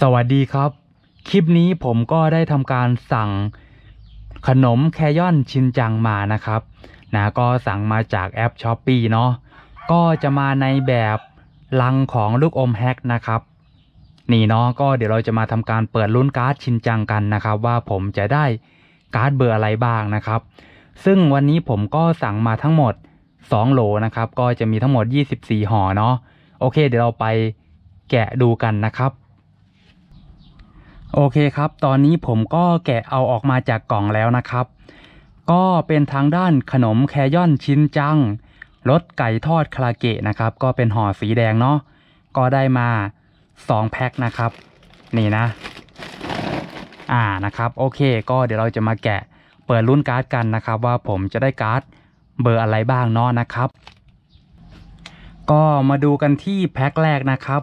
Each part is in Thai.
สวัสดีครับ คลิปนี้ผมก็ได้ทำการสั่งขนมแคยอนชินจังมานะครับนะก็สั่งมาจากแอปช้อปปีเนาะก็จะมาในแบบลังของลูกอมแฮกนะครับ นี่เนาะก็เดี๋ยวเราจะมาทำการเปิดลุ้นการ์ดชินจังกันนะครับ ว่าผมจะได้การ์ดเบอร์อะไรบ้างนะครับ ซึ่งวันนี้ผมก็สั่งมาทั้งหมด 2 โหลนะครับ ก็จะมีทั้งหมด 24ห่อเนาะโอเค เดี๋ยวเราไปแกะดูกันนะครับ โอเคครับ ตอนนี้ผมก็แกะเอาออกมาจากกล่องแล้วนะครับ ก็เป็นทางด้านขนมแคยอนชิ้นจังรสไก่ทอดคาราเกะนะครับ ก็เป็นห่อสีแดงเนาะก็ได้มา 2 แพ็คนะครับ นี่นะ อ่านะครับ โอเค ก็เดี๋ยวเราจะมาแกะเปิดรุ่นการ์ดกันนะครับ ว่าผมจะได้การ์ดเบอร์อะไรบ้างเนาะนะครับ ก็มาดูกันที่แพ็คแรกนะครับ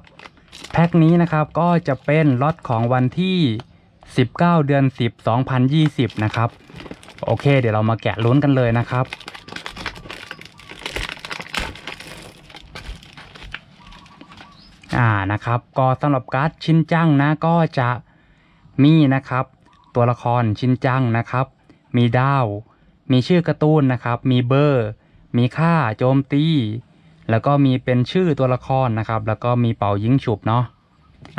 แพ็คนี้นะครับก็จะเป็นล็อตของวันที่ 19 เดือน 10 2020 นะครับ โอเค เดี๋ยวเรามาแกะลุ้นกันเลยนะครับ อ่านะครับก็สำหรับการ์ดชินจังนะก็จะมีนะครับ ตัวละครชินจังนะครับ มีดาว มีชื่อการ์ตูนนะครับ มีเบอร์ มีค่าโจมตี แล้วก็มีเป็นชื่อตัวละครนะครับ แล้วก็มีเป่ายิงฉุบเนาะ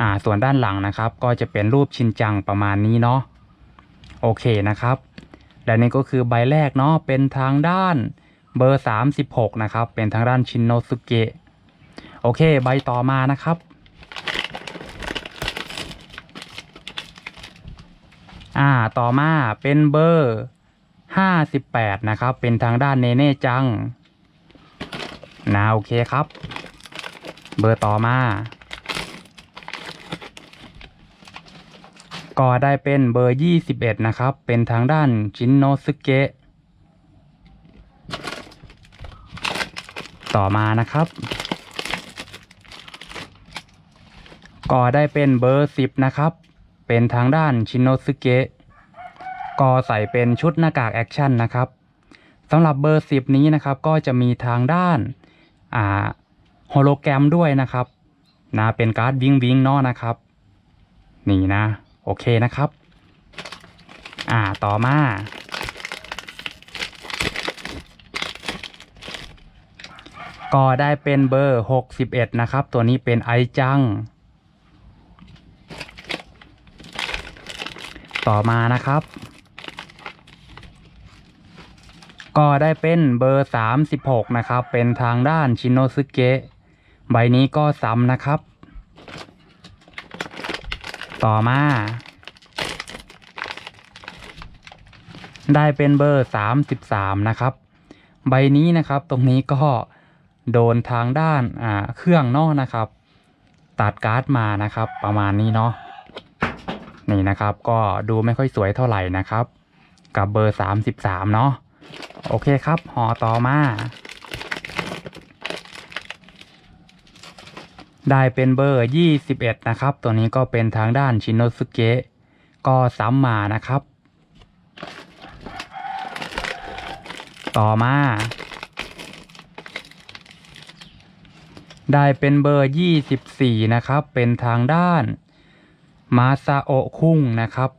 อ่าส่วนด้านหลังนะครับ ก็จะเป็นรูปชินจังประมาณนี้เนาะโอเคนะครับ และนี่ก็คือใบแรกเนาะเป็นทางด้านเบอร์ 36 นะครับ เป็นทางด้านชินโนสุเกะโอเค ใบต่อมานะครับอ่าต่อมาเป็นเบอร์ 58 นะครับ เป็นทางด้านเนเน่จัง นะโอเคครับ เบอร์ต่อมา ก็ได้เป็นเบอร์ 21 นะครับ เป็นทางด้านชินโนสึเกะต่อมานะครับ ก็ได้เป็นเบอร์ 10 นะครับ เป็นทางด้านชินโนสึเกะก็ใส่เป็นชุดหน้ากากแอคชั่นนะครับสำหรับเบอร์ 10 นี้นะครับก็จะมีทางด้าน อ่าโฮโลแกรมด้วยนะครับนะเป็นการ์ดวิงวิงเนาะนะครับ นี่นะ โอเคนะครับ อ่าต่อมา ก็ได้เป็นเบอร์ 61 นะครับ ตัวนี้เป็นไอจัง ต่อมานะครับ ก็ได้เป็นเบอร์ 36 นะครับ เป็นทางด้านชินโนซึเกะใบนี้ก็ซ้ำนะครับ ต่อมา ได้เป็นเบอร์ 33 นะครับ ใบนี้นะครับตรงนี้ก็โดนทางด้านอ่าเครื่องนอกนะครับ ตัดการ์ดมานะครับ ประมาณนี้เนาะนี่นะครับก็ดูไม่ค่อยสวยเท่าไหร่นะครับ กับเบอร์ 33 เนาะ โอเคครับห่อต่อมา ได้เป็นเบอร์ 21 นะครับ ตัวนี้ก็เป็นทางด้านชินโนสุเกะก็ซ้ำมานะครับ ต่อมา ได้เป็นเบอร์ 24 นะครับ เป็นทางด้านมาซาโอคุงนะครับ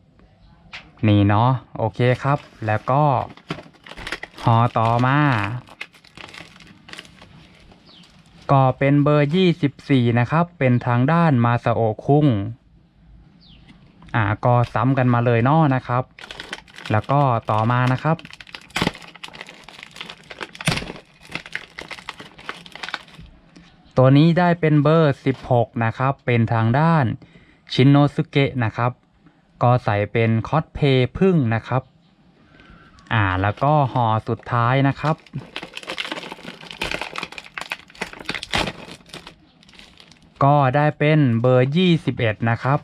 นี่เนาะโอเคครับแล้วก็ ห่อต่อมา ก็เป็นเบอร์24นะครับ เป็นทางด้านมาซาโอะคุงอ่าก็ซ้ำกันมาเลยนาะนะครับ แล้วก็ต่อมานะครับ ตัวนี้ได้เป็นเบอร์ 16 นะครับ เป็นทางด้านชินโนสุเกะนะครับ ก็ใส่เป็นคอสเพย์พึ่งนะครับ อ่าแล้วก็ห่อสุดท้ายนะครับ ก็ได้เป็นเบอร์ 21 นะครับ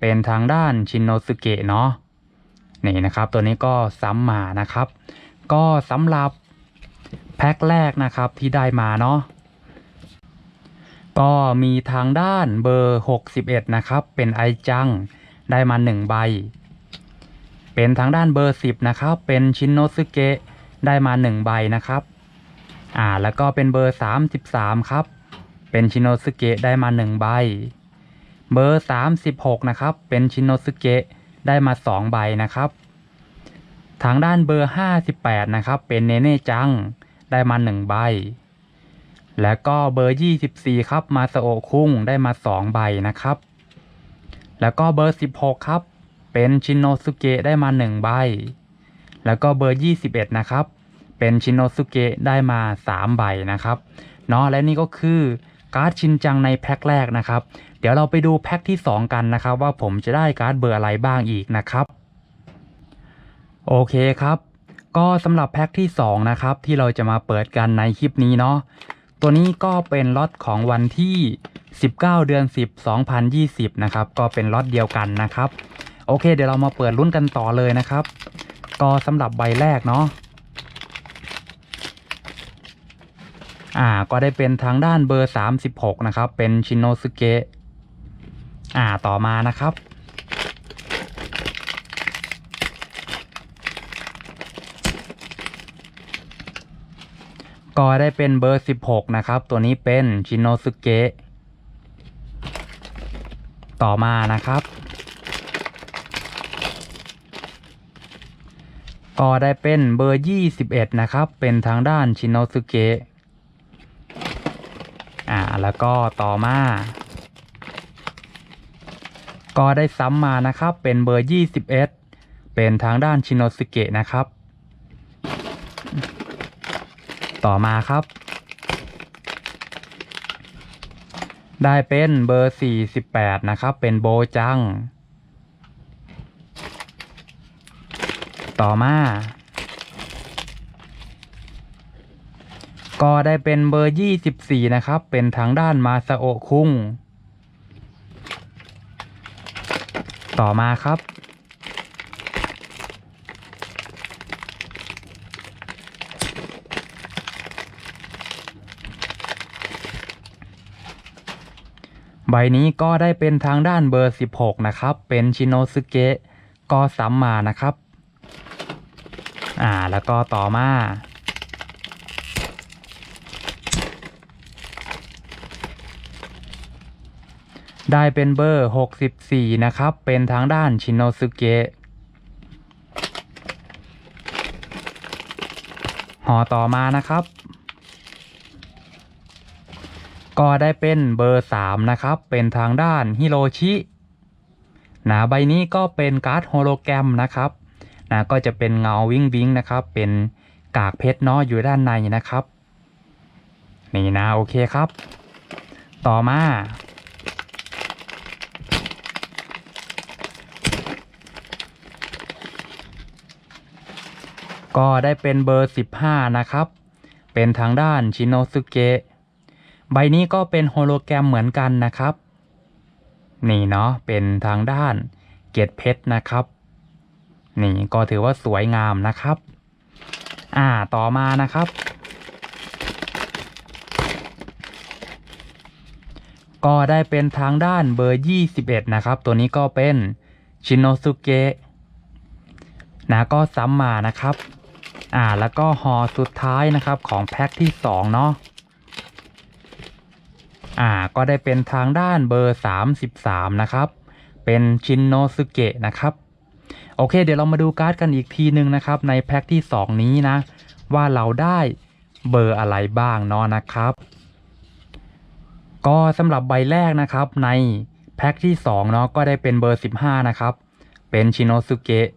เป็นทางด้านชินโนสุเกะเนาะนี่นะครับ ตัวนี้ก็ซ้ำมานะครับ ก็สำหรับแพ็คแรกนะครับที่ได้มาเนาะก็มีทางด้านเบอร์ 61 นะครับ เป็นไอจัง ได้มา 1 ใบ เป็นทางด้านเบอร์ 10 นะครับ เป็นชินโนสึเกะได้มา 1 ใบนะครับ อ่า แล้วก็เป็นเบอร์ 33 ครับ เป็นชินโนสึเกะได้มา 1 ใบ เบอร์ 36 นะครับ เป็นชินโนสุเกะได้มา 2 ใบนะครับ ทางด้านเบอร์ 58 นะครับ เป็นเนเน่จัง ได้มา 1 ใบ แล้วก็เบอร์ 24 ครับ มาสโอะคุงได้มา 2 ใบนะครับ แล้วก็เบอร์ 16 ครับ เป็นชินโนสุเกะได้มา 1 ใบ แล้วก็เบอร์ 21 นะครับ เป็นชินโนสุเกะได้มา 3 ใบนะครับ เนาะและนี่ก็คือการ์ดชินจังในแพ็คแรกนะครับ เดี๋ยวเราไปดูแพ็คที่ 2 กันนะครับ ว่าผมจะได้การ์ดเบอร์อะไรบ้างอีกนะครับ โอเคครับ ก็สำหรับแพ็คที่ 2 นะครับ ที่เราจะมาเปิดกันในคลิปนี้เนาะ ตัวนี้ก็เป็นล็อตของวันที่ 19 เดือน 10 2020 นะครับ ก็เป็นล็อตเดียวกันนะครับ โอเค เดี๋ยวเรามาเปิดลุ้นกันต่อเลยนะครับ ก็สำหรับใบแรกเนาะอ่าก็ได้เป็นทางด้านเบอร์ 36 นะครับ เป็นชินโนสุเกะอ่าต่อมานะครับ ก็ได้เป็นเบอร์ 16 นะครับ ตัวนี้เป็นชินโนสุเกะต่อมานะครับ ก็ได้เป็นเบอร์ 21 นะครับ เป็นทางด้านชินโนสุเกะ อ่า แล้วก็ต่อมา ก็ได้ซ้ำมานะครับ เป็นเบอร์ 21 เป็นทางด้านชินโนสุเกะนะครับ ต่อมาครับ ได้เป็นเบอร์ 48 นะครับ เป็นโบจัง ต่อมา ก็ได้เป็นเบอร์ 24 นะครับ เป็นทางด้านมาซาโอคุง ต่อมาครับ ใบนี้ก็ได้เป็นทางด้านเบอร์ 16 นะครับ เป็นชิโนซึเกะก็ซ้ำมานะครับ แล้วก็ต่อมา ได้เป็นเบอร์ 64 นะครับ เป็นทางด้านชินโนซึเกะห่อต่อมานะครับ ก็ได้เป็นเบอร์ 3 นะครับ เป็นทางด้านฮิโรชิ หนะใบนี้ก็เป็นการ์ดโฮโลแกรมนะครับ นะก็จะเป็นเงาวิงวิงนะครับ เป็นกากเพชรเนาะอยู่ด้านในนะครับ นี่นะโอเคครับ ต่อมา ก็ได้เป็นเบอร์ 15 นะครับ เป็นทางด้านชิโนสุเกะใบนี้ก็เป็นโฮโลแกรมเหมือนกันนะครับ นี่เนาะเป็นทางด้านเกตเพชรนะครับ นี่ก็ถือว่าสวยงามนะครับ อ่าต่อมานะครับ ก็ได้เป็นทางด้านเบอร์ 21 นะครับ ตัวนี้ก็เป็นชินโนสุเกะนะก็ซ้ำมานะครับ อ่าแล้วก็ห่อสุดท้ายนะครับของแพ็คที่ 2 เนาะอ่าก็ได้เป็นทางด้านเบอร์ 33 นะครับ เป็นชินโนสุเกะนะครับ โอเค เดี๋ยวเรามาดูการ์ดกันอีกทีหนึ่งนะครับ ในแพ็คที่ 2 นี้นะ ว่าเราได้เบอร์อะไรบ้างเนาะนะครับ ก็สำหรับใบแรกนะครับในแพ็คที่2เนาะก็ได้เป็นเบอร์ 15 นะครับ เป็นชินโนสุเกะ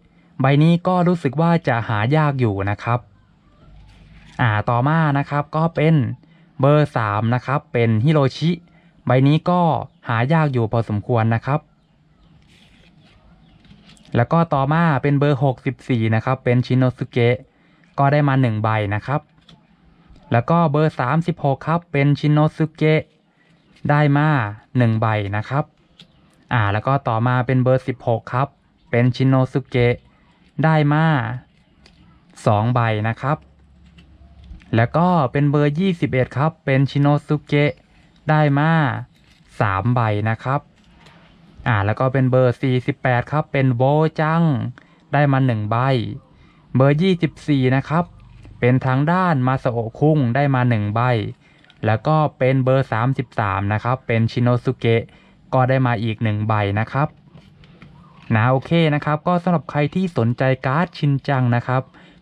ใบนี้ก็รู้สึกว่าจะหายากอยู่นะครับ อ่าต่อมานะครับก็เป็นเบอร์สามนะครับ เป็นฮิโรชิ ใบนี้ก็หายากอยู่พอสมควรนะครับ แล้วก็ต่อมาเป็นเบอร์หกสิบสี่นะครับ เป็นชินโนสุเกะก็ได้มาหนึ่งใบนะครับ แล้วก็เบอร์สามสิบหกครับ เป็นชินโนสุเกะได้มาหนึ่งใบนะครับ อ่า แล้วก็ต่อมาเป็นเบอร์สิบหกครับ เป็นชินโนสุเกะได้มาสองใบนะครับ แล้วก็เป็นเบอร์ 21 ครับ เป็นชินโนสุเกะได้มา 3 ใบนะครับ อ่าแล้วก็เป็นเบอร์ 48 ครับ เป็นโบจัง ได้มา1ใบ เบอร์ 24 นะครับ เป็นทางด้านมาสโอคุงได้มา1ใบ แล้วก็เป็นเบอร์ 33 นะครับ เป็นชิโนสุเกะก็ได้มาอีกหนึ่งใบนะครับนะโอเคนะครับก็สำหรับใครที่สนใจการ์ดชินจังนะครับ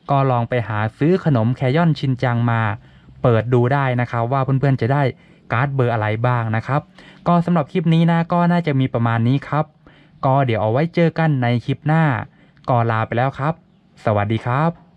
ก็ลองไปหาซื้อขนมแคยอนชินจังมา เปิดดูได้นะครับว่าเพื่อนๆจะได้ การ์ดเบอร์อะไรบ้างนะครับ ก็สำหรับคลิปนี้นะก็น่าจะมีประมาณนี้ครับ ก็เดี๋ยวเอาไว้เจอกันในคลิปหน้าก็ลาไปแล้วครับ สวัสดีครับ